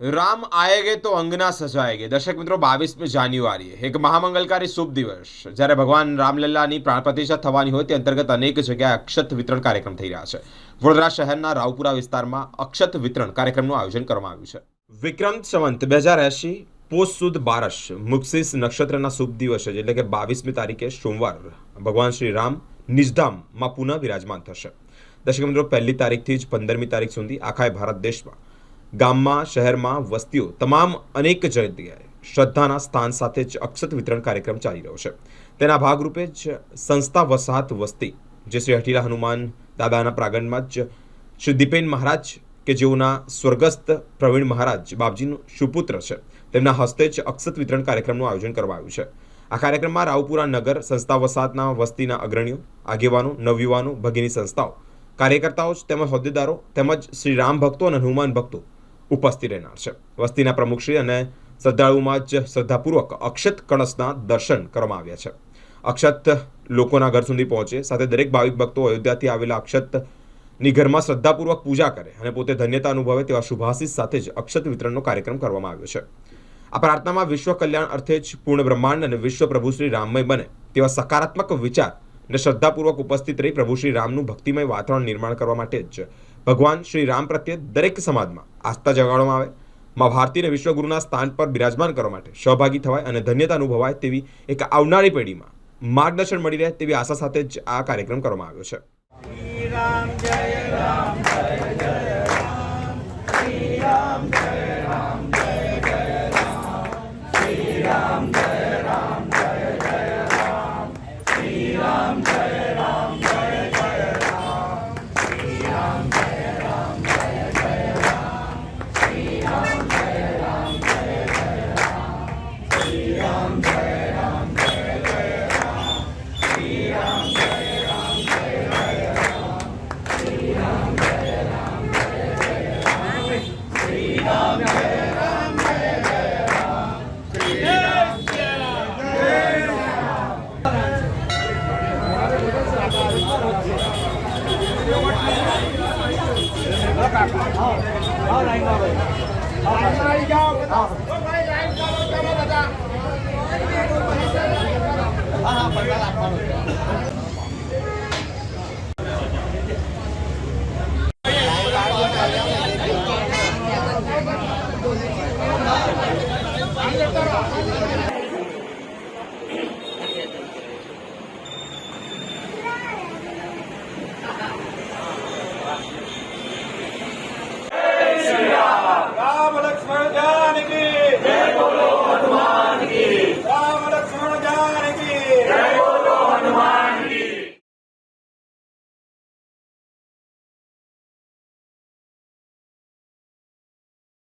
રામ આયેગે તો અંગના સજાએગે દર્શક મિત્રો, બાવીસમી જાન્યુઆરીએ એક મહામંગલકારી શુભ દિવસ. જ્યારે ભગવાન રામલલ્લાની પ્રાણ પ્રતિષ્ઠા થવાની હોય તે અંતર્ગત અનેક જગ્યાએ અક્ષત વિતરણ કાર્યક્રમ થઈ રહ્યા છે. વડોદરા શહેરના રાવપુરા વિસ્તારમાં અક્ષત વિતરણ કાર્યક્રમનું આયોજન કરવામાં આવ્યું છે. વિક્રમ સંવંત બે હજાર એંશી, પોષ સુદ બારસ મુક્સિસ નક્ષત્રના શુભ દિવસ છે, એટલે કે બાવીસમી તારીખે સોમવાર ભગવાન શ્રી રામ નિજધામમાં પુનઃ વિરાજમાન થશે. દર્શક મિત્રો, પહેલી તારીખથી જ પંદરમી તારીખ સુધી આખા ભારત દેશમાં ગામમાં, શહેરમાં વસ્તીઓ તમામ અનેક જગ્યાએ શ્રદ્ધાના સ્થાન સાથે જ અક્ષત વિતરણ કાર્યક્રમ ચાલી રહ્યો છે. તેના ભાગરૂપે જ સંસ્થા વસાહત વસ્તી, જે શ્રી હઠીલા હનુમાન દાદાના પ્રાગણમાં જ શ્રી દીપેન મહારાજ કે જેઓના સ્વર્ગસ્થ પ્રવીણ મહારાજ બાપજીનું સુપુત્ર છે, તેમના હસ્તે જ અક્ષત વિતરણ કાર્યક્રમનું આયોજન કરવામાં આવ્યું છે. આ કાર્યક્રમમાં રાવપુરા નગર સંસ્થા વસાહતના વસ્તીના અગ્રણીઓ, આગેવાનો, નવયુવાનો, ભગીની સંસ્થાઓ, કાર્યકર્તાઓ તેમજ હોદ્દેદારો તેમજ શ્રી રામ ભક્તો અને હનુમાન ભક્તો ઉપસ્થિત રહેનાર છે વસ્તીના પ્રમુખશ્રી અને શ્રદ્ધાળુમાં જ શ્રદ્ધાપૂર્વક અક્ષત કળશના દર્શન કરવામાં આવ્યા છે અક્ષત લોકોના ઘર સુધી પહોંચે સાથે દરેક ભાવિક ભક્તો અયોધ્યાથી આવેલા અક્ષતની ઘરમાં શ્રદ્ધાપૂર્વક પૂજા કરે અને પોતે ધન્યતા અનુભવે તેવા શુભાશીષ સાથે જ અક્ષત વિતરણનો કાર્યક્રમ કરવામાં આવ્યો છે આ પ્રાર્થનામાં વિશ્વ કલ્યાણ અર્થે જ પૂર્ણ બ્રહ્માંડ અને વિશ્વ પ્રભુ શ્રી રામમય બને તેવા સકારાત્મક વિચાર અને શ્રદ્ધાપૂર્વક ઉપસ્થિત રહી પ્રભુ શ્રી રામનું ભક્તિમય વાતાવરણ નિર્માણ કરવા માટે જ ભગવાન શ્રી રામ પ્રત્યે દરેક સમાજમાં આસ્થા જગાડવામાં આવે, માં ભારતીને વિશ્વગુરુના સ્થાન પર બિરાજમાન કરવા માટે સહભાગી થવાય અને ધન્યતા અનુભવાય તેવી એક આવનારી પેઢીમાં માર્ગદર્શન મળી રહે તેવી આશા સાથે જ આ કાર્યક્રમ કરવામાં આવ્યો છે. Đó là cho cái